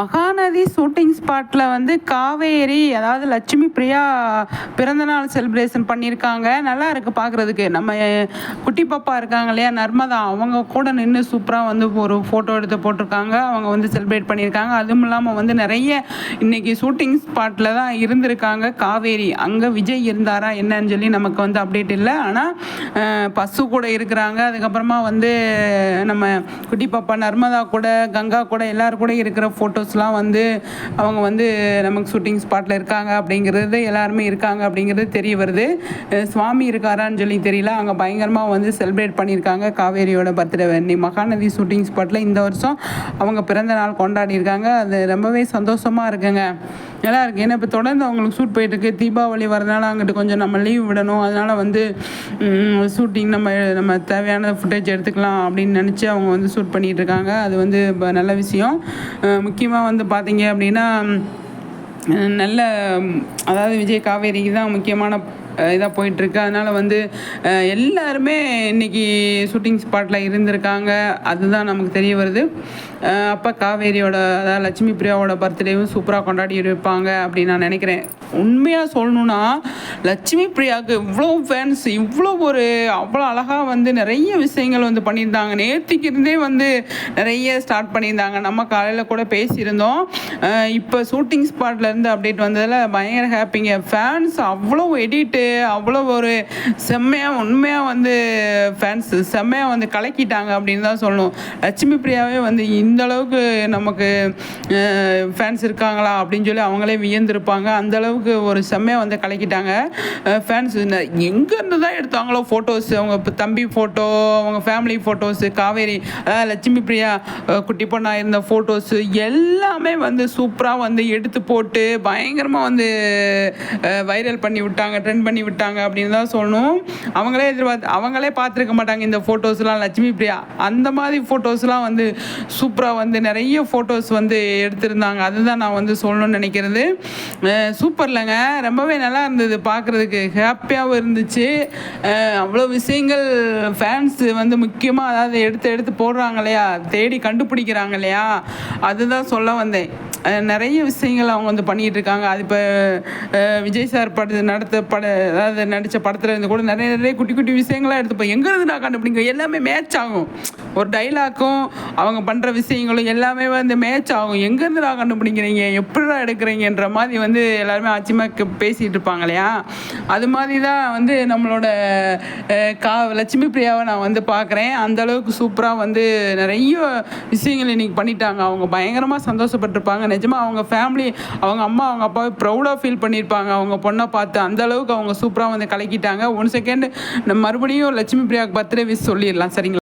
Mahanadi shooting ஸ்பாட்டில் வந்து காவேரி அதாவது லட்சுமி பிரியா பிறந்தநாள் செலிப்ரேஷன் பண்ணியிருக்காங்க. நல்லா இருக்குது பார்க்குறதுக்கு. நம்ம குட்டி பாப்பா இருக்காங்க இல்லையா நர்மதா அவங்க கூட நின்று சூப்பராக வந்து ஒரு ஃபோட்டோ எடுத்து போட்டிருக்காங்க. அவங்க வந்து செலிப்ரேட் பண்ணியிருக்காங்க. அதுவும் இல்லாமல் வந்து நிறைய இன்றைக்கி ஷூட்டிங் ஸ்பாட்டில் தான் இருந்திருக்காங்க. காவேரி அங்கே விஜய் இருந்தாரா என்னன்னு சொல்லி நமக்கு வந்து அப்டேட் இல்லை. ஆனால் பசு கூட இருக்கிறாங்க. அதுக்கப்புறமா வந்து நம்ம குட்டி பாப்பா நர்மதா கூட கங்கா கூட எல்லோரும் கூட இருக்கிற ஃபோட்டோஸ் ஆக்டர்ஸ்லாம் வந்து அவங்க வந்து நமக்கு ஷூட்டிங் ஸ்பாட்டில் இருக்காங்க அப்படிங்கிறது எல்லாருமே இருக்காங்க அப்படிங்கிறது தெரிய வருது. சுவாமி இருக்காரான்னு சொல்லி தெரியல. அங்கே பயங்கரமாக வந்து செலிப்ரேட் பண்ணியிருக்காங்க. காவேரியோட பர்த்டே நீ மகாநதி ஷூட்டிங் ஸ்பாட்டில் இந்த வருஷம் அவங்க பிறந்த நாள் கொண்டாடி இருக்காங்க அது ரொம்பவே சந்தோஷமாக இருக்குங்க. நல்லா இருக்கு. ஏன்னா இப்போ தொடர்ந்து அவங்களுக்கு ஷூட் போயிட்டு இருக்கு. தீபாவளி வரதுனால அங்கிட்டு கொஞ்சம் நம்ம லீவ் விடணும். அதனால வந்து ஷூட்டிங் நம்ம நம்ம தேவையான ஃபுட்டேஜ் எடுத்துக்கலாம் அப்படின்னு நினச்சி அவங்க வந்து ஷூட் பண்ணிட்டு இருக்காங்க. அது வந்து இப்போ நல்ல விஷயம். முக்கியமாக வந்து பார்த்தீங்க அப்படின்னா நல்ல அதாவது விஜய் காவேரிக்கு தான் முக்கியமான இதாக போயிட்டுருக்கு. அதனால் வந்து எல்லாருமே இன்னைக்கு ஷூட்டிங் ஸ்பாட்டில் இருந்திருக்காங்க. அதுதான் நமக்கு தெரிய வருது. அப்போ காவேரியோட அதாவது லட்சுமி பிரியாவோட பர்த்டேவும் சூப்பராக கொண்டாடி இருப்பாங்க அப்படின்னு நான் நினைக்கிறேன். உண்மையாக சொல்லணுன்னா லட்சுமி பிரியாவுக்கு இவ்வளோ ஃபேன்ஸ் இவ்வளோ ஒரு அவ்வளோ அழகாக வந்து நிறைய விஷயங்கள் வந்து பண்ணியிருந்தாங்க. நேற்றுக்கு இருந்தே வந்து நிறைய ஸ்டார்ட் பண்ணியிருந்தாங்க. நம்ம காலையில் கூட பேசியிருந்தோம். இப்போ ஷூட்டிங் ஸ்பாட்லேருந்து அப்டேட் வந்ததில் பயங்கர ஹாப்பிங்க ஃபேன்ஸ் அவ்வளோ எடிட்டு அவ்வளோ ஒரு செம்மையாக உண்மையாக வந்து ஃபேன்ஸ் செம்மையாக வந்து கலக்கிட்டாங்க அப்படின்னு தான் சொல்லணும். லட்சுமி பிரியாவே வந்து இந்த அளவுக்கு நமக்கு ஃபேன்ஸ் இருக்காங்களா அப்படின்னு சொல்லி அவங்களே வியந்திருப்பாங்க. அந்த அளவுக்கு ஒரு செம்மையாக வந்து கலக்கிட்டாங்க. ஃபேன்ஸ் எங்கேருந்து தான் எடுத்தாங்களோ ஃபோட்டோஸ் அவங்க தம்பி ஃபோட்டோ அவங்க ஃபேமிலி ஃபோட்டோஸு காவேரி அதாவது லட்சுமி பிரியா குட்டி பொண்ணாக இருந்த ஃபோட்டோஸு எல்லாமே வந்து சூப்பராக வந்து எடுத்து போட்டு பயங்கரமாக வந்து வைரல் பண்ணி விட்டாங்க ட்ரெண்ட் பண்ணி விட்டாங்க அப்படின்னு தான் சொல்லணும். அவங்களே எதிர்பார்த்து அவங்களே பார்த்துருக்க மாட்டாங்க இந்த ஃபோட்டோஸ்லாம் லட்சுமி பிரியா அந்த மாதிரி ஃபோட்டோஸ்லாம் வந்து சூப்பராக வந்து நிறைய ஃபோட்டோஸ் வந்து எடுத்திருந்தாங்க. அதுதான் நான் வந்து சொல்லணும்னு நினைக்கிறது. சூப்பர்லங்க ரொம்பவே நல்லா இருந்தது பார்க்குறதுக்கு. ஹாப்பியாகவும் இருந்துச்சு. அவ்வளோ விஷயங்கள் ஃபேன்ஸ் வந்து முக்கியமாக அதாவது எடுத்து எடுத்து போடுறாங்க இல்லையா? தேடி கண்டுபிடிக்கிறாங்க இல்லையா? அதுதான் சொல்ல வந்தேன். நிறைய விஷயங்கள் அவங்க வந்து பண்ணிகிட்டு இருக்காங்க. அது இப்போ விஜய் சார் பட நடத்த பட அதாவது நடித்த படத்தில் இருந்து கூட நிறைய நிறைய குட்டி குட்டி விஷயங்களாக எடுத்துப்போம் எங்கேருந்து நான் கண்டுபிடிங்க? எல்லாமே மேட்ச் ஆகும். ஒரு டைலாக்கும் அவங்க பண்ணுற விஷயங்களும் எல்லாமே வந்து மேட்ச் ஆகும். எங்கேருந்து நான் கண்டுபிடிக்கிறீங்க? எப்படிடா எடுக்கிறீங்கன்ற மாதிரி வந்து எல்லாருமே ஆச்சரியமாக பேசிகிட்டு இருப்பாங்க இல்லையா? அது மாதிரி தான் வந்து நம்மளோட கா லட்சுமி பிரியாவை நான் வந்து பார்க்குறேன் அந்த அளவுக்கு சூப்பராக வந்து நிறைய விஷயங்கள் இன்றைக்கி பண்ணிட்டாங்க. அவங்க பயங்கரமாக சந்தோஷப்பட்டிருப்பாங்க. நிஜமாக அவங்க ஃபேமிலி அவங்க அம்மா அவங்க அப்பாவை ப்ரௌடாக ஃபீல் பண்ணியிருப்பாங்க அவங்க பொண்ணை பார்த்து அந்த அளவுக்கு அவங்க சூப்பராக வந்து கலக்கிட்டாங்க. ஒன் செகண்ட் மறுபடியும் லட்சுமி பிரியாவுக்கு பர்த்டே விஷ் சொல்லிடலாம். சரிங்களா?